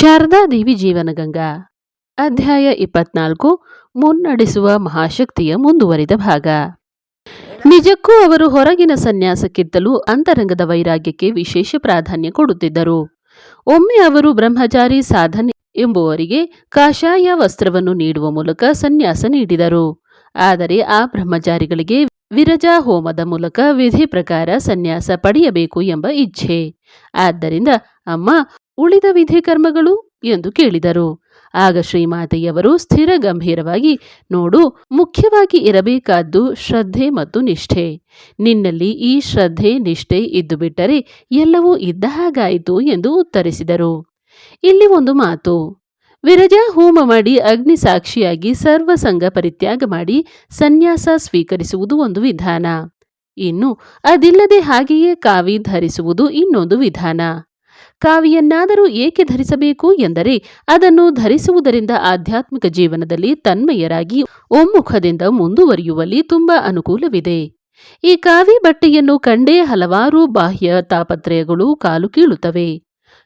ಶಾರದಾದೇವಿ ಜೀವನಗಂಗಾ. ಅಧ್ಯಾಯ ಇಪ್ಪತ್ನಾಲ್ಕು, ಮುನ್ನಡೆಸುವ ಮಹಾಶಕ್ತಿಯ ಮುಂದುವರಿದ ಭಾಗ. ನಿಜಕ್ಕೂ ಅವರು ಹೊರಗಿನ ಸನ್ಯಾಸಕ್ಕಿಂತಲೂ ಅಂತರಂಗದ ವೈರಾಗ್ಯಕ್ಕೆ ವಿಶೇಷ ಪ್ರಾಧಾನ್ಯ ಕೊಡುತ್ತಿದ್ದರು. ಒಮ್ಮೆ ಅವರು ಬ್ರಹ್ಮಚಾರಿ ಸಾಧನೆ ಎಂಬುವರಿಗೆ ಕಾಷಾಯ ವಸ್ತ್ರವನ್ನು ನೀಡುವ ಮೂಲಕ ಸನ್ಯಾಸ ನೀಡಿದರು. ಆದರೆ ಆ ಬ್ರಹ್ಮಚಾರಿಗಳಿಗೆ ವಿರಜಾ ಹೋಮದ ಮೂಲಕ ವಿಧಿ ಪ್ರಕಾರ ಸನ್ಯಾಸ ಪಡೆಯಬೇಕು ಎಂಬ ಇಚ್ಛೆ. ಆದ್ದರಿಂದ ಅಮ್ಮ ಉಳಿದ ವಿಧಿ ಕರ್ಮಗಳು ಎಂದು ಕೇಳಿದರು. ಆಗ ಶ್ರೀಮಾತೆಯವರು ಸ್ಥಿರ ಗಂಭೀರವಾಗಿ, ನೋಡು, ಮುಖ್ಯವಾಗಿ ಇರಬೇಕಾದ್ದು ಶ್ರದ್ಧೆ ಮತ್ತು ನಿಷ್ಠೆ. ನಿನ್ನಲ್ಲಿ ಈ ಶ್ರದ್ಧೆ, ನಿಷ್ಠೆ ಇದ್ದು ಬಿಟ್ಟರೆ ಎಲ್ಲವೂ ಇದ್ದ ಹಾಗಾಯಿತು ಎಂದು ಉತ್ತರಿಸಿದರು. ಇಲ್ಲಿ ಒಂದು ಮಾತು. ವಿರಜಾ ಹೋಮ ಮಾಡಿ ಅಗ್ನಿ ಸಾಕ್ಷಿಯಾಗಿ ಸರ್ವಸಂಗ ಪರಿತ್ಯಾಗ ಮಾಡಿ ಸನ್ಯಾಸ ಸ್ವೀಕರಿಸುವುದು ಒಂದು ವಿಧಾನ. ಇನ್ನು, ಅದಿಲ್ಲದೆ ಹಾಗೆಯೇ ಕಾವಿ ಧರಿಸುವುದು ಇನ್ನೊಂದು ವಿಧಾನ. ಕಾವಿಯನ್ನಾದರೂ ಏಕೆ ಧರಿಸಬೇಕು ಎಂದರೆ ಅದನ್ನು ಧರಿಸುವುದರಿಂದ ಆಧ್ಯಾತ್ಮಿಕ ಜೀವನದಲ್ಲಿ ತನ್ಮಯರಾಗಿ ಒಮ್ಮುಖದಿಂದ ಮುಂದುವರಿಯುವಲ್ಲಿ ತುಂಬಾ ಅನುಕೂಲವಿದೆ. ಈ ಕಾವಿ ಬಟ್ಟೆಯನ್ನು ಕಂಡೇ ಹಲವಾರು ಬಾಹ್ಯ ತಾಪತ್ರಯಗಳು ಕಾಲು ಕೀಳುತ್ತವೆ.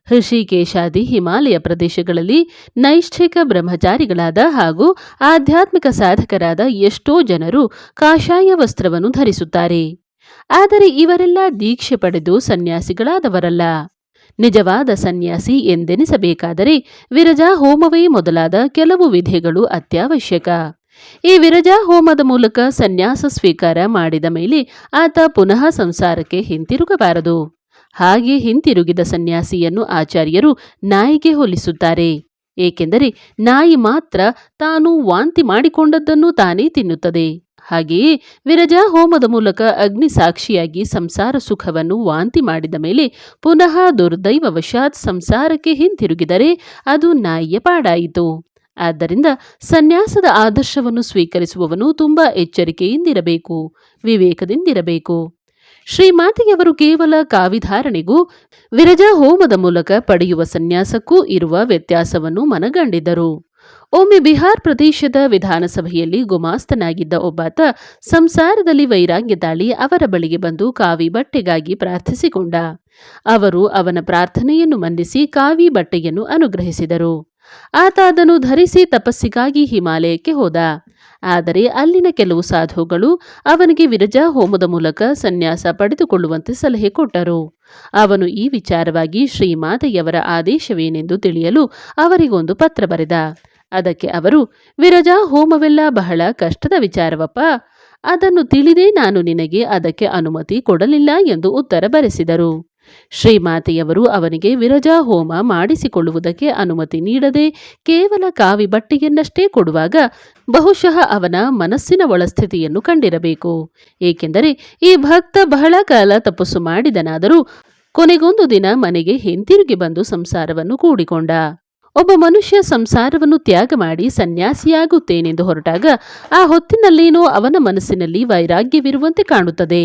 ಹೃಷಿಕೇಶಾದಿ ಹಿಮಾಲಯ ಪ್ರದೇಶಗಳಲ್ಲಿ ನೈಷ್ಠಿಕ ಬ್ರಹ್ಮಚಾರಿಗಳಾದ ಹಾಗೂ ಆಧ್ಯಾತ್ಮಿಕ ಸಾಧಕರಾದ ಎಷ್ಟೋ ಜನರು ಕಾಷಾಯ ವಸ್ತ್ರವನ್ನು ಧರಿಸುತ್ತಾರೆ. ಆದರೆ ಇವರೆಲ್ಲ ದೀಕ್ಷೆ ಪಡೆದು ಸನ್ಯಾಸಿಗಳಾದವರಲ್ಲ. ನಿಜವಾದ ಸನ್ಯಾಸಿ ಎಂದೆನಿಸಬೇಕಾದರೆ ವಿರಜಾ ಹೋಮವೇ ಮೊದಲಾದ ಕೆಲವು ವಿಧಿಗಳು ಅತ್ಯವಶ್ಯಕ. ಈ ವಿರಜಾ ಹೋಮದ ಮೂಲಕ ಸನ್ಯಾಸ ಸ್ವೀಕಾರ ಮಾಡಿದ ಮೇಲೆ ಆತ ಪುನಃ ಸಂಸಾರಕ್ಕೆ ಹಿಂತಿರುಗಬಾರದು. ಹಾಗೆ ಹಿಂತಿರುಗಿದ ಸನ್ಯಾಸಿಯನ್ನು ಆಚಾರ್ಯರು ನಾಯಿಗೆ ಹೋಲಿಸುತ್ತಾರೆ. ಏಕೆಂದರೆ ನಾಯಿ ಮಾತ್ರ ತಾನು ವಾಂತಿ ಮಾಡಿಕೊಂಡದ್ದನ್ನು ತಾನೇ ತಿನ್ನುತ್ತದೆ. ಹಾಗೆಯೇ ವಿರಜಾ ಹೋಮದ ಮೂಲಕ ಅಗ್ನಿ ಸಾಕ್ಷಿಯಾಗಿ ಸಂಸಾರ ಸುಖವನ್ನು ವಾಂತಿ ಮಾಡಿದ ಮೇಲೆ ಪುನಃ ದುರ್ದೈವವಶಾತ್ ಸಂಸಾರಕ್ಕೆ ಹಿಂತಿರುಗಿದರೆ ಅದು ನಾಯಿಯ ಪಾಡಾಯಿತು. ಆದ್ದರಿಂದ ಸನ್ಯಾಸದ ಆದರ್ಶವನ್ನು ಸ್ವೀಕರಿಸುವವನು ತುಂಬಾ ಎಚ್ಚರಿಕೆಯಿಂದಿರಬೇಕು, ವಿವೇಕದಿಂದಿರಬೇಕು. ಶ್ರೀಮಾತೆಯವರು ಕೇವಲ ಕಾವಿಧಾರಣೆಗೂ ವಿರಜಾ ಹೋಮದ ಮೂಲಕ ಪಡೆಯುವ ಸನ್ಯಾಸಕ್ಕೂ ಇರುವ ವ್ಯತ್ಯಾಸವನ್ನು ಮನಗಂಡಿದ್ದರು ಒಮ್ಮೆ ಬಿಹಾರ್ ಪ್ರದೇಶದ ವಿಧಾನಸಭೆಯಲ್ಲಿ ಗುಮಾಸ್ತನಾಗಿದ್ದ ಒಬ್ಬಾತ ಸಂಸಾರದಲ್ಲಿ ವೈರಾಗ್ಯ ದಾಳಿ ಅವರ ಬಳಿಗೆ ಬಂದು ಕಾವಿ ಬಟ್ಟೆಗಾಗಿ ಪ್ರಾರ್ಥಿಸಿಕೊಂಡ. ಅವರು ಅವನ ಪ್ರಾರ್ಥನೆಯನ್ನು ಮನ್ನಿಸಿ ಕಾವಿ ಬಟ್ಟೆಯನ್ನು ಅನುಗ್ರಹಿಸಿದರು. ಆತ ಅದನ್ನು ಧರಿಸಿ ತಪಸ್ಸಿಗಾಗಿ ಹಿಮಾಲಯಕ್ಕೆ ಹೋದ. ಆದರೆ ಅಲ್ಲಿನ ಕೆಲವು ಸಾಧುಗಳು ಅವನಿಗೆ ವಿರಜಾ ಹೋಮದ ಮೂಲಕ ಸನ್ಯಾಸ ಪಡೆದುಕೊಳ್ಳುವಂತೆ ಸಲಹೆ ಕೊಟ್ಟರು. ಅವನು ಈ ವಿಚಾರವಾಗಿ ಶ್ರೀಮಾತೆಯವರ ಆದೇಶವೇನೆಂದು ತಿಳಿಯಲು ಅವರಿಗೊಂದು ಪತ್ರ ಬರೆದ. ಅದಕ್ಕೆ ಅವರು, ವಿರಜಾ, ಹೋಮವೆಲ್ಲ ಬಹಳ ಕಷ್ಟದ ವಿಚಾರವಪ್ಪ. ಅದನ್ನು ತಿಳಿದೇ ನಾನು ನಿನಗೆ ಅದಕ್ಕೆ ಅನುಮತಿ ಕೊಡಲಿಲ್ಲ ಎಂದು ಉತ್ತರ ಬರೆಸಿದರು. ಶ್ರೀಮಾತೆಯವರು ಅವನಿಗೆ ವಿರಜಾ ಹೋಮ ಮಾಡಿಸಿಕೊಳ್ಳುವುದಕ್ಕೆ ಅನುಮತಿ ನೀಡದೆ ಕೇವಲ ಕಾವಿ ಬಟ್ಟೆಯನ್ನಷ್ಟೇ ಕೊಡುವಾಗ ಬಹುಶಃ ಅವನ ಮನಸ್ಸಿನ ಒಳಸ್ಥಿತಿಯನ್ನು ಕಂಡಿರಬೇಕು. ಏಕೆಂದರೆ ಈ ಭಕ್ತ ಬಹಳ ಕಾಲ ತಪಸ್ಸು ಮಾಡಿದನಾದರೂ ಕೊನೆಗೊಂದು ದಿನ ಮನೆಗೆ ಹಿಂತಿರುಗಿ ಬಂದು ಸಂಸಾರವನ್ನು ಕೂಡಿಕೊಂಡ. ಒಬ್ಬ ಮನುಷ್ಯ ಸಂಸಾರವನ್ನು ತ್ಯಾಗ ಮಾಡಿ ಸನ್ಯಾಸಿಯಾಗುತ್ತೇನೆಂದು ಹೊರಟಾಗ ಆ ಹೊತ್ತಿನಲ್ಲೇನೋ ಅವನ ಮನಸ್ಸಿನಲ್ಲಿ ವೈರಾಗ್ಯವಿರುವಂತೆ ಕಾಣುತ್ತದೆ.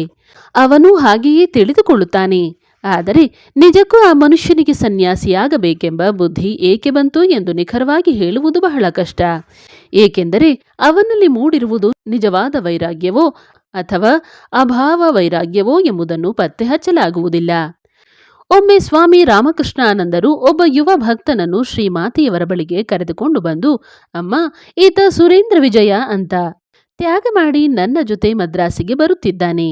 ಅವನು ಹಾಗೆಯೇ ತಿಳಿದುಕೊಳ್ಳುತ್ತಾನೆ. ಆದರೆ ನಿಜಕ್ಕೂ ಆ ಮನುಷ್ಯನಿಗೆ ಸನ್ಯಾಸಿಯಾಗಬೇಕೆಂಬ ಬುದ್ಧಿ ಏಕೆ ಬಂತು ಎಂದು ನಿಖರವಾಗಿ ಹೇಳುವುದು ಬಹಳ ಕಷ್ಟ. ಏಕೆಂದರೆ ಅವನಲ್ಲಿ ಮೂಡಿರುವುದು ನಿಜವಾದ ವೈರಾಗ್ಯವೋ ಅಥವಾ ಅಭಾವ ವೈರಾಗ್ಯವೋ ಎಂಬುದನ್ನು ಪತ್ತೆ ಹಚ್ಚಲಾಗುವುದಿಲ್ಲ ಒಮ್ಮೆ ಸ್ವಾಮಿ ರಾಮಕೃಷ್ಣಾನಂದರು ಒಬ್ಬ ಯುವ ಭಕ್ತನನ್ನು ಶ್ರೀಮಾತೆಯವರ ಬಳಿಗೆ ಕರೆದುಕೊಂಡು ಬಂದು, ಅಮ್ಮ, ಈತ ಸುರೇಂದ್ರ ವಿಜಯ ಅಂತ. ತ್ಯಾಗ ಮಾಡಿ ನನ್ನ ಜೊತೆ ಮದ್ರಾಸಿಗೆ ಬರುತ್ತಿದ್ದಾನೆ.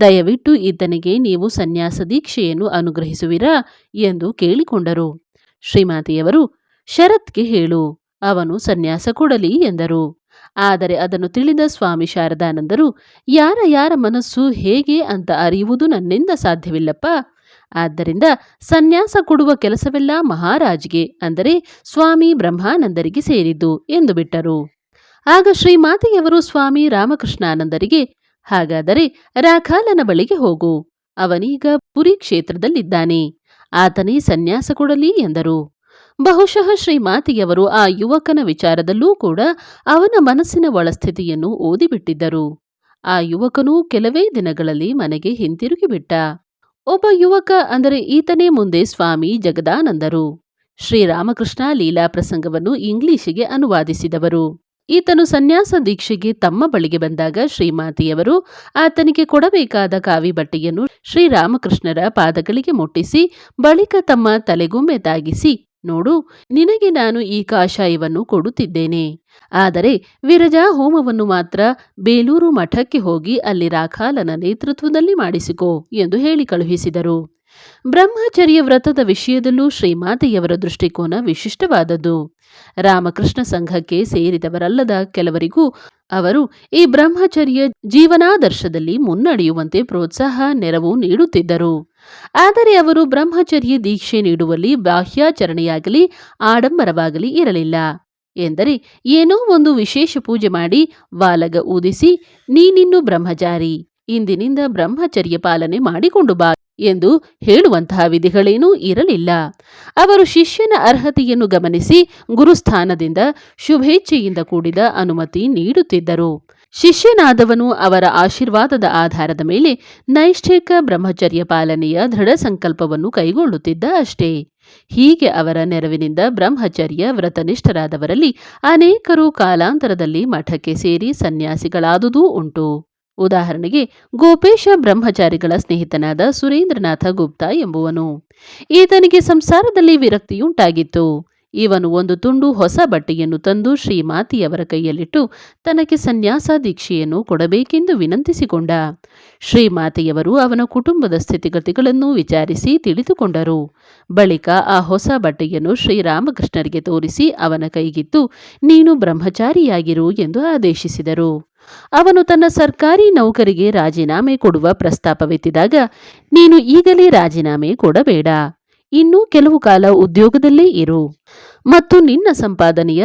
ದಯವಿಟ್ಟು ಈತನಿಗೆ ನೀವು ಸನ್ಯಾಸ ದೀಕ್ಷೆಯನ್ನು ಅನುಗ್ರಹಿಸುವಿರಾ? ಎಂದು ಕೇಳಿಕೊಂಡರು. ಶ್ರೀಮಾತೆಯವರು, ಶರತ್ಗೆ ಹೇಳು. ಅವನು ಸನ್ಯಾಸ ಕೊಡಲಿ ಎಂದರು. ಆದರೆ ಅದನ್ನು ತಿಳಿದ ಸ್ವಾಮಿ ಶಾರದಾನಂದರು, ಯಾರ ಯಾರ ಮನಸ್ಸು ಹೇಗೆ ಅಂತ ಅರಿಯುವುದು ನನ್ನಿಂದ ಸಾಧ್ಯವಿಲ್ಲಪ್ಪ. ಆದ್ದರಿಂದ ಸನ್ಯಾಸ ಕೊಡುವ ಕೆಲಸವೆಲ್ಲ ಮಹಾರಾಜ್ಗೆ, ಅಂದರೆ ಸ್ವಾಮಿ ಬ್ರಹ್ಮಾನಂದರಿಗೆ ಸೇರಿದ್ದು ಎಂದು ಬಿಟ್ಟರು. ಆಗ ಶ್ರೀಮಾತೆಯವರು ಸ್ವಾಮಿ ರಾಮಕೃಷ್ಣಾನಂದರಿಗೆ, ಹಾಗಾದರೆ ರಾಖಾಲನ ಬಳಿಗೆ ಹೋಗು, ಅವನೀಗ ಪುರಿ ಕ್ಷೇತ್ರದಲ್ಲಿದ್ದಾನೆ, ಆತನೇ ಸನ್ಯಾಸ ಕೊಡಲಿ ಎಂದರು. ಬಹುಶಃ ಶ್ರೀಮಾತೆಯವರು ಆ ಯುವಕನ ವಿಚಾರದಲ್ಲೂ ಕೂಡ ಅವನ ಮನಸ್ಸಿನ ಒಳಸ್ಥಿತಿಯನ್ನು ಓದಿಬಿಟ್ಟಿದ್ದರು. ಆ ಯುವಕನೂ ಕೆಲವೇ ದಿನಗಳಲ್ಲಿ ಮನೆಗೆ ಹಿಂತಿರುಗಿ ಬಿಟ್ಟ ಒಬ್ಬ ಯುವಕ ಅಂದರೆ ಈತನೇ ಮುಂದೆ ಸ್ವಾಮಿ ಜಗದಾನಂದರು. ಶ್ರೀರಾಮಕೃಷ್ಣ ಲೀಲಾ ಪ್ರಸಂಗವನ್ನು ಇಂಗ್ಲಿಶಿಗೆ ಅನುವಾದಿಸಿದವರು. ಈತನು ಸನ್ಯಾಸ ದೀಕ್ಷೆಗೆ ತಮ್ಮ ಬಳಿಗೆ ಬಂದಾಗ ಶ್ರೀಮಾತಿಯವರು ಆತನಿಗೆ ಕೊಡಬೇಕಾದ ಕಾವಿ ಬಟ್ಟೆಯನ್ನು ಶ್ರೀರಾಮಕೃಷ್ಣರ ಪಾದಗಳಿಗೆ ಮುಟ್ಟಿಸಿ, ಬಳಿಕ ತಮ್ಮ ತಲೆಗುಂಬೆ ತಾಗಿಸಿ ನೋಡು, ನಿನಗೆ ನಾನು ಈ ಕಾಷಾಯವನ್ನು ಕೊಡುತ್ತಿದ್ದೇನೆ. ಆದರೆ ವಿರಜಾ ಹೋಮವನ್ನು ಮಾತ್ರ ಬೇಲೂರು ಮಠಕ್ಕೆ ಹೋಗಿ ಅಲ್ಲಿ ರಾಖಾಲನ ನೇತೃತ್ವದಲ್ಲಿ ಮಾಡಿಸಿಕೊ ಎಂದು ಹೇಳಿ ಕಳುಹಿಸಿದರು. ಬ್ರಹ್ಮಚರ್ಯ ವ್ರತದ ವಿಷಯದಲ್ಲೂ ಶ್ರೀಮಾತೆಯವರ ದೃಷ್ಟಿಕೋನ ವಿಶಿಷ್ಟವಾದದ್ದು. ರಾಮಕೃಷ್ಣ ಸಂಘಕ್ಕೆ ಸೇರಿದವರಲ್ಲದ ಕೆಲವರಿಗೂ ಅವರು ಈ ಬ್ರಹ್ಮಚರ್ಯ ಜೀವನಾದರ್ಶದಲ್ಲಿ ಮುನ್ನಡೆಯುವಂತೆ ಪ್ರೋತ್ಸಾಹ, ನೆರವು ನೀಡುತ್ತಿದ್ದರು. ಆದರೆ ಅವರು ಬ್ರಹ್ಮಚರ್ಯ ದೀಕ್ಷೆ ನೀಡುವಲ್ಲಿ ಬಾಹ್ಯಾಚರಣೆಯಾಗಲಿ, ಆಡಂಬರವಾಗಲಿ ಇರಲಿಲ್ಲ ಎಂದರೆ, ಏನೋ ಒಂದು ವಿಶೇಷ ಪೂಜೆ ಮಾಡಿ ವಾಲಗ ಊದಿಸಿ, ನೀನಿನ್ನು ಬ್ರಹ್ಮಚಾರಿ, ಇಂದಿನಿಂದ ಬ್ರಹ್ಮಚರ್ಯ ಪಾಲನೆ ಮಾಡಿಕೊಂಡು ಬಾ ಎಂದು ಹೇಳುವಂತಹ ವಿಧಿಗಳೇನೂ ಇರಲಿಲ್ಲ. ಅವರು ಶಿಷ್ಯನ ಅರ್ಹತೆಯನ್ನು ಗಮನಿಸಿ ಗುರುಸ್ಥಾನದಿಂದ ಶುಭೇಚ್ಛೆಯಿಂದ ಕೂಡಿದ ಅನುಮತಿ ನೀಡುತ್ತಿದ್ದರು. ಶಿಷ್ಯನಾದವನು ಅವರ ಆಶೀರ್ವಾದದ ಆಧಾರದ ಮೇಲೆ ನೈಷ್ಠಿಕ ಬ್ರಹ್ಮಚರ್ಯ ಪಾಲನೆಯ ದೃಢ ಸಂಕಲ್ಪವನ್ನು ಕೈಗೊಳ್ಳುತ್ತಿದ್ದ ಅಷ್ಟೇ. ಹೀಗೆ ಅವರ ನೆರವಿನಿಂದ ಬ್ರಹ್ಮಚರ್ಯ ವ್ರತನಿಷ್ಠರಾದವರಲ್ಲಿ ಅನೇಕರು ಕಾಲಾಂತರದಲ್ಲಿ ಮಠಕ್ಕೆ ಸೇರಿ ಸನ್ಯಾಸಿಗಳಾದುದೂ ಉಂಟು. ಉದಾಹರಣೆಗೆ, ಗೋಪೇಶ ಬ್ರಹ್ಮಚಾರಿಗಳ ಸ್ನೇಹಿತನಾದ ಸುರೇಂದ್ರನಾಥ ಗುಪ್ತಾ ಎಂಬುವನು. ಈತನಿಗೆ ಸಂಸಾರದಲ್ಲಿ ವಿರಕ್ತಿಯುಂಟಾಗಿತ್ತು. ಇವನು ಒಂದು ತುಂಡು ಹೊಸ ಬಟ್ಟೆಯನ್ನು ತಂದು ಶ್ರೀಮಾತಿಯವರ ಕೈಯಲ್ಲಿಟ್ಟು ತನಗೆ ಸನ್ಯಾಸ ದೀಕ್ಷೆಯನ್ನು ಕೊಡಬೇಕೆಂದು ವಿನಂತಿಸಿಕೊಂಡ. ಶ್ರೀಮಾತೆಯವರು ಅವನ ಕುಟುಂಬದ ಸ್ಥಿತಿಗತಿಗಳನ್ನು ವಿಚಾರಿಸಿ ತಿಳಿದುಕೊಂಡರು. ಬಳಿಕ ಆ ಹೊಸ ಬಟ್ಟೆಯನ್ನು ಶ್ರೀರಾಮಕೃಷ್ಣರಿಗೆ ತೋರಿಸಿ ಅವನ ಕೈಗಿತ್ತು, ನೀನು ಬ್ರಹ್ಮಚಾರಿಯಾಗಿರು ಎಂದು ಆದೇಶಿಸಿದರು. ಅವನು ತನ್ನ ಸರ್ಕಾರಿ ನೌಕರಿಗೆ ರಾಜೀನಾಮೆ ಕೊಡುವ ಪ್ರಸ್ತಾಪವೆತ್ತಿದಾಗ, ನೀನು ಈಗಲೇ ರಾಜೀನಾಮೆ ಕೊಡಬೇಡ. ಇನ್ನೂ ಕೆಲವು ಕಾಲ ಉದ್ಯೋಗದಲ್ಲೇ ಇರು. ಮತ್ತು ನಿನ್ನ ಸಂಪಾದನೆಯ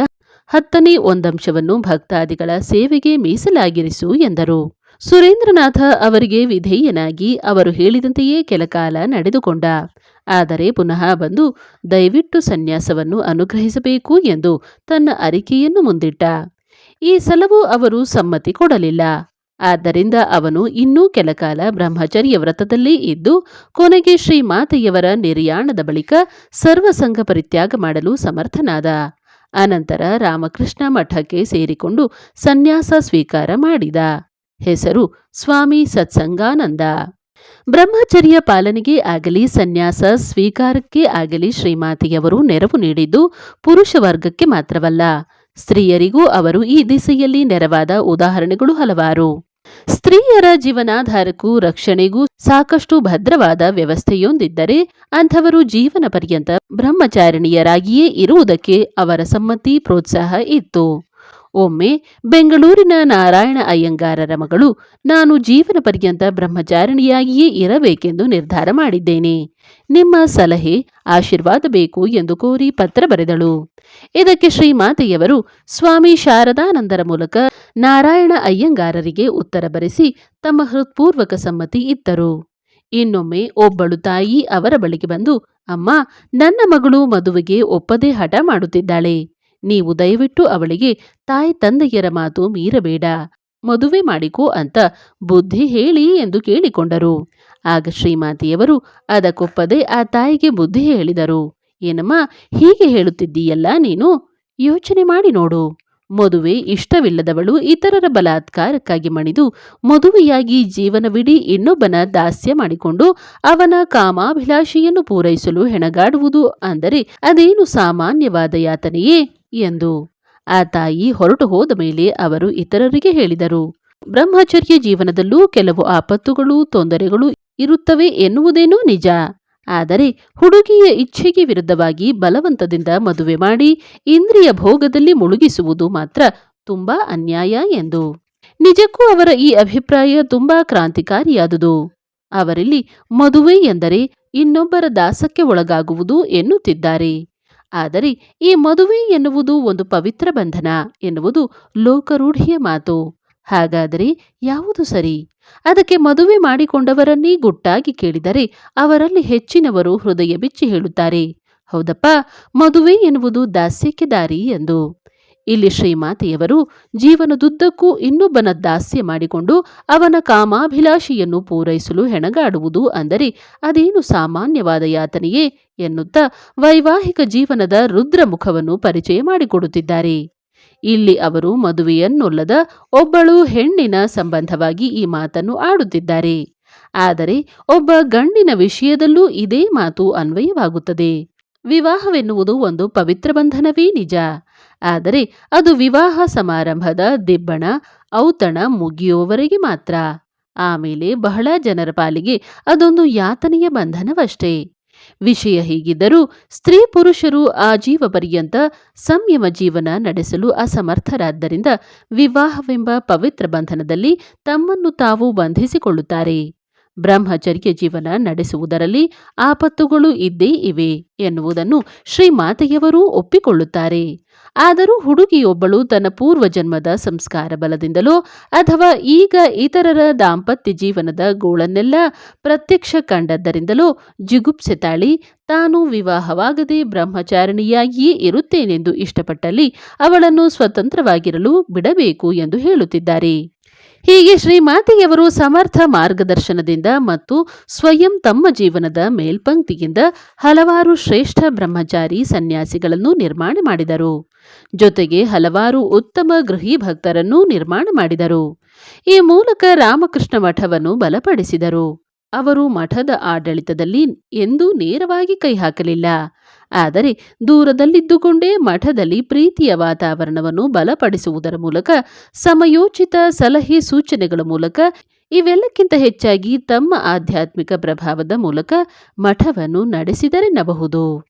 ಹತ್ತನೇ ಒಂದಂಶವನ್ನು ಭಕ್ತಾದಿಗಳ ಸೇವೆಗೆ ಮೀಸಲಾಗಿರಿಸು ಎಂದರು. ಸುರೇಂದ್ರನಾಥ ಅವರಿಗೆ ವಿಧೇಯನಾಗಿ ಅವರು ಹೇಳಿದಂತೆಯೇ ಕೆಲಕಾಲ ನಡೆದುಕೊಂಡ. ಆದರೆ ಪುನಃ ಬಂದು ದಯವಿಟ್ಟು ಸನ್ಯಾಸವನ್ನು ಅನುಗ್ರಹಿಸಬೇಕು ಎಂದು ತನ್ನ ಅರಿಕೆಯನ್ನು ಮುಂದಿಟ್ಟ. ಈ ಸಲವೂ ಅವರು ಸಮ್ಮತಿ ಕೊಡಲಿಲ್ಲ. ಆದ್ದರಿಂದ ಅವನು ಇನ್ನೂ ಕೆಲಕಾಲ ಬ್ರಹ್ಮಚರ್ಯ ವ್ರತದಲ್ಲೇ ಇದ್ದು, ಕೊನೆಗೆ ಶ್ರೀಮಾತೆಯವರ ನಿರ್ಯಾಣದ ಬಳಿಕ ಸರ್ವಸಂಘ ಪರಿತ್ಯಾಗ ಮಾಡಲು ಸಮರ್ಥನಾದ. ಅನಂತರ ರಾಮಕೃಷ್ಣ ಮಠಕ್ಕೆ ಸೇರಿಕೊಂಡು ಸನ್ಯಾಸ ಸ್ವೀಕಾರ ಮಾಡಿದ. ಹೆಸರು ಸ್ವಾಮಿ ಸತ್ಸಂಗಾನಂದ. ಬ್ರಹ್ಮಚರ್ಯ ಪಾಲನೆಗೆ ಆಗಲಿ, ಸನ್ಯಾಸ ಸ್ವೀಕಾರಕ್ಕೆ ಆಗಲಿ ಶ್ರೀಮಾತೆಯವರು ನೆರವು ನೀಡಿದ್ದು ಪುರುಷ ವರ್ಗಕ್ಕೆ ಮಾತ್ರವಲ್ಲ. ಸ್ತ್ರೀಯರಿಗೂ ಅವರು ಈ ದಿಸೆಯಲ್ಲಿ ನೆರವಾದ ಉದಾಹರಣೆಗಳು ಹಲವಾರು. ಸ್ತ್ರೀಯರ ಜೀವನಾಧಾರಕ್ಕೂ ರಕ್ಷಣೆಗೂ ಸಾಕಷ್ಟು ಭದ್ರವಾದ ವ್ಯವಸ್ಥೆಯೊಂದಿದ್ದರೆ ಅಂಥವರು ಜೀವನ ಪರ್ಯಂತ ಬ್ರಹ್ಮಚಾರಿಣಿಯರಾಗಿಯೇ ಇರುವುದಕ್ಕೆ ಅವರ ಸಮ್ಮತಿ ಪ್ರೋತ್ಸಾಹ ಇತ್ತು. ಒಮ್ಮೆ ಬೆಂಗಳೂರಿನ ನಾರಾಯಣ ಅಯ್ಯಂಗಾರರ ಮಗಳು, ನಾನು ಜೀವನ ಪರ್ಯಂತ ಬ್ರಹ್ಮಚಾರಿಣಿಯಾಗಿಯೇ ಇರಬೇಕೆಂದು ನಿರ್ಧಾರ ಮಾಡಿದ್ದೇನೆ. ನಿಮ್ಮ ಸಲಹೆ ಆಶೀರ್ವಾದ ಬೇಕು ಎಂದು ಕೋರಿ ಪತ್ರ ಬರೆದಳು. ಇದಕ್ಕೆ ಶ್ರೀಮಾತೆಯವರು ಸ್ವಾಮಿ ಶಾರದಾನಂದರ ಮೂಲಕ ನಾರಾಯಣ ಅಯ್ಯಂಗಾರರಿಗೆ ಉತ್ತರ ಬರೆಸಿ ತಮ್ಮ ಹೃತ್ಪೂರ್ವಕ ಸಮ್ಮತಿ ಇತ್ತರು. ಇನ್ನೊಮ್ಮೆ ಒಬ್ಬಳು ತಾಯಿ ಅವರ ಬಳಿಗೆ ಬಂದು, ಅಮ್ಮ, ನನ್ನ ಮಗಳು ಮದುವೆಗೆ ಒಪ್ಪದೆ ಹಠ ಮಾಡುತ್ತಿದ್ದಾಳೆ. ನೀವು ದಯವಿಟ್ಟು ಅವಳಿಗೆ ತಾಯಿ ತಂದೆಯರ ಮಾತು ಮೀರಬೇಡ. ಮದುವೆ ಮಾಡಿಕೋ ಅಂತ ಬುದ್ಧಿ ಹೇಳಿ ಎಂದು ಕೇಳಿಕೊಂಡರು. ಆಗ ಶ್ರೀಮಾತಿಯವರು ಅದಕ್ಕೊಪ್ಪದೆ ಆ ತಾಯಿಗೆ ಬುದ್ಧಿ ಹೇಳಿದರು. ಏನಮ್ಮ, ಹೀಗೆ ಹೇಳುತ್ತಿದ್ದೀಯಲ್ಲ ನೀನು? ಯೋಚನೆ ಮಾಡಿ ನೋಡು. ಮದುವೆ ಇಷ್ಟವಿಲ್ಲದವಳು ಇತರರ ಬಲಾತ್ಕಾರಕ್ಕಾಗಿ ಮಣಿದು ಮದುವೆಯಾಗಿ ಜೀವನವಿಡೀ ಇನ್ನೊಬ್ಬನ ದಾಸ್ಯ ಮಾಡಿಕೊಂಡು ಅವನ ಕಾಮಾಭಿಲಾಷೆಯನ್ನು ಪೂರೈಸಲು ಹೆಣಗಾಡುವುದು ಅಂದರೆ ಅದೇನು ಸಾಮಾನ್ಯವಾದ ಯಾತನೆಯೇ ಎಂದು. ಆ ತಾಯಿ ಹೊರಟು ಹೋದ ಮೇಲೆ ಅವರು ಇತರರಿಗೆ ಹೇಳಿದರು, ಬ್ರಹ್ಮಚರ್ಯ ಜೀವನದಲ್ಲೂ ಕೆಲವು ಆಪತ್ತುಗಳು ತೊಂದರೆಗಳು ಇರುತ್ತವೆ ಎನ್ನುವುದೇನೋ ನಿಜ. ಆದರೆ ಹುಡುಗಿಯ ಇಚ್ಛೆಗೆ ವಿರುದ್ಧವಾಗಿ ಬಲವಂತದಿಂದ ಮದುವೆ ಮಾಡಿ ಇಂದ್ರಿಯ ಭೋಗದಲ್ಲಿ ಮುಳುಗಿಸುವುದು ಮಾತ್ರ ತುಂಬಾ ಅನ್ಯಾಯ ಎಂದು. ನಿಜಕ್ಕೂ ಅವರ ಈ ಅಭಿಪ್ರಾಯ ತುಂಬಾ ಕ್ರಾಂತಿಕಾರಿಯಾದುದು. ಅವರಲ್ಲಿ ಮದುವೆ ಎಂದರೆ ಇನ್ನೊಬ್ಬರ ದಾಸಕ್ಕೆ ಒಳಗಾಗುವುದು ಎನ್ನುತ್ತಿದ್ದಾರೆ. ಆದರೆ ಈ ಮದುವೆ ಎನ್ನುವುದು ಒಂದು ಪವಿತ್ರ ಬಂಧನ ಎನ್ನುವುದು ಲೋಕರೂಢಿಯ ಮಾತು. ಹಾಗಾದರೆ ಯಾವುದು ಸರಿ? ಅದಕ್ಕೆ ಮದುವೆ ಮಾಡಿಕೊಂಡವರನ್ನೇ ಗುಟ್ಟಾಗಿ ಕೇಳಿದರೆ ಅವರಲ್ಲಿ ಹೆಚ್ಚಿನವರು ಹೃದಯ ಬಿಚ್ಚಿ ಹೇಳುತ್ತಾರೆ. ಹೌದಪ್ಪ, ಮದುವೆ ಎನ್ನುವುದು ದಾಸ್ಯಕ್ಕೆ ದಾರಿ ಎಂದು. ಇಲ್ಲಿ ಶ್ರೀಮಾತೆಯವರು ಜೀವನದುದ್ದಕ್ಕೂ ಇನ್ನೊಬ್ಬನ ದಾಸ್ಯ ಮಾಡಿಕೊಂಡು ಅವನ ಕಾಮಾಭಿಲಾಷೆಯನ್ನು ಪೂರೈಸಲು ಹೆಣಗಾಡುವುದು ಅಂದರೆ ಅದೇನು ಸಾಮಾನ್ಯವಾದ ಯಾತನೆಯೇ ಎನ್ನುತ್ತಾ ವೈವಾಹಿಕ ಜೀವನದ ರುದ್ರಮುಖವನ್ನು ಪರಿಚಯ ಮಾಡಿಕೊಡುತ್ತಿದ್ದಾರೆ. ಇಲ್ಲಿ ಅವರು ಮದುವೆಯನ್ನೊಲ್ಲದ ಒಬ್ಬಳು ಹೆಣ್ಣಿನ ಸಂಬಂಧವಾಗಿ ಈ ಮಾತನ್ನು ಆಡುತ್ತಿದ್ದಾರೆ. ಆದರೆ ಒಬ್ಬ ಗಂಡಿನ ವಿಷಯದಲ್ಲೂ ಇದೇ ಮಾತು ಅನ್ವಯವಾಗುತ್ತದೆ. ವಿವಾಹವೆನ್ನುವುದು ಒಂದು ಪವಿತ್ರ ಬಂಧನವೇ ನಿಜ. ಆದರೆ ಅದು ವಿವಾಹ ಸಮಾರಂಭದ ದಿಬ್ಬಣ, ಔತಣ ಮುಗಿಯುವವರೆಗೆ ಮಾತ್ರ. ಆಮೇಲೆ ಬಹಳ ಜನರ ಪಾಲಿಗೆ ಅದೊಂದು ಯಾತನೆಯ ಬಂಧನವಷ್ಟೇ. ವಿಷಯ ಹೀಗಿದ್ದರೂ ಸ್ತ್ರೀ ಪುರುಷರು ಆಜೀವ ಪರ್ಯಂತ ಸಂಯಮ ಜೀವನ ನಡೆಸಲು ಅಸಮರ್ಥರಾದ್ದರಿಂದ ವಿವಾಹವೆಂಬ ಪವಿತ್ರ ಬಂಧನದಲ್ಲಿ ತಮ್ಮನ್ನು ತಾವು ಬಂಧಿಸಿಕೊಳ್ಳುತ್ತಾರೆ. ಬ್ರಹ್ಮಚರ್ಯ ಜೀವನ ನಡೆಸುವುದರಲ್ಲಿ ಆಪತ್ತುಗಳು ಇದ್ದೇ ಇವೆ ಎನ್ನುವುದನ್ನು ಶ್ರೀಮಾತೆಯವರು ಒಪ್ಪಿಕೊಳ್ಳುತ್ತಾರೆ. ಆದರೂ ಹುಡುಗಿಯೊಬ್ಬಳು ತನ್ನ ಪೂರ್ವ ಜನ್ಮದ ಸಂಸ್ಕಾರ ಬಲದಿಂದಲೋ ಅಥವಾ ಈಗ ಇತರರ ದಾಂಪತ್ಯ ಜೀವನದ ಗೋಳನ್ನೆಲ್ಲ ಪ್ರತ್ಯಕ್ಷ ಕಂಡದ್ದರಿಂದಲೋ ಜಿಗುಪ್ಸೆ ತಾಳಿ ತಾನು ವಿವಾಹವಾಗದೆ ಬ್ರಹ್ಮಚಾರಿಣಿಯಾಗಿಯೇ ಇರುತ್ತೇನೆಂದು ಇಷ್ಟಪಟ್ಟಲ್ಲಿ ಅವಳನ್ನು ಸ್ವತಂತ್ರವಾಗಿರಲು ಬಿಡಬೇಕು ಎಂದು ಹೇಳುತ್ತಿದ್ದಾರೆ. ಹೀಗೆ ಶ್ರೀಮಾತೆಯವರು ಸಮರ್ಥ ಮಾರ್ಗದರ್ಶನದಿಂದ ಮತ್ತು ಸ್ವಯಂ ತಮ್ಮ ಜೀವನದ ಮೇಲ್ಪಂಕ್ತಿಯಿಂದ ಹಲವಾರು ಶ್ರೇಷ್ಠ ಬ್ರಹ್ಮಚಾರಿ ಸನ್ಯಾಸಿಗಳನ್ನು ನಿರ್ಮಾಣ ಮಾಡಿದರು. ಜೊತೆಗೆ ಹಲವಾರು ಉತ್ತಮ ಗೃಹಿ ಭಕ್ತರನ್ನು ನಿರ್ಮಾಣ ಮಾಡಿದರು. ಈ ಮೂಲಕ ರಾಮಕೃಷ್ಣ ಮಠವನ್ನು ಬಲಪಡಿಸಿದರು. ಅವರು ಮಠದ ಆಡಳಿತದಲ್ಲಿ ಎಂದೂ ನೇರವಾಗಿ ಕೈ ಹಾಕಲಿಲ್ಲ. ಆದರೆ ದೂರದಲ್ಲಿದ್ದುಕೊಂಡೇ ಮಠದಲ್ಲಿ ಪ್ರೀತಿಯ ವಾತಾವರಣವನ್ನು ಬಲಪಡಿಸುವುದರ ಮೂಲಕ ಸಮಯೋಚಿತ ಸಲಹೆ ಸೂಚನೆಗಳ ಮೂಲಕ ಇವೆಲ್ಲಕ್ಕಿಂತ ಹೆಚ್ಚಾಗಿ ತಮ್ಮ ಆಧ್ಯಾತ್ಮಿಕ ಪ್ರಭಾವದ ಮೂಲಕ ಮಠವನ್ನು ನಡೆಸಿದರೆನ್ನಬಹುದು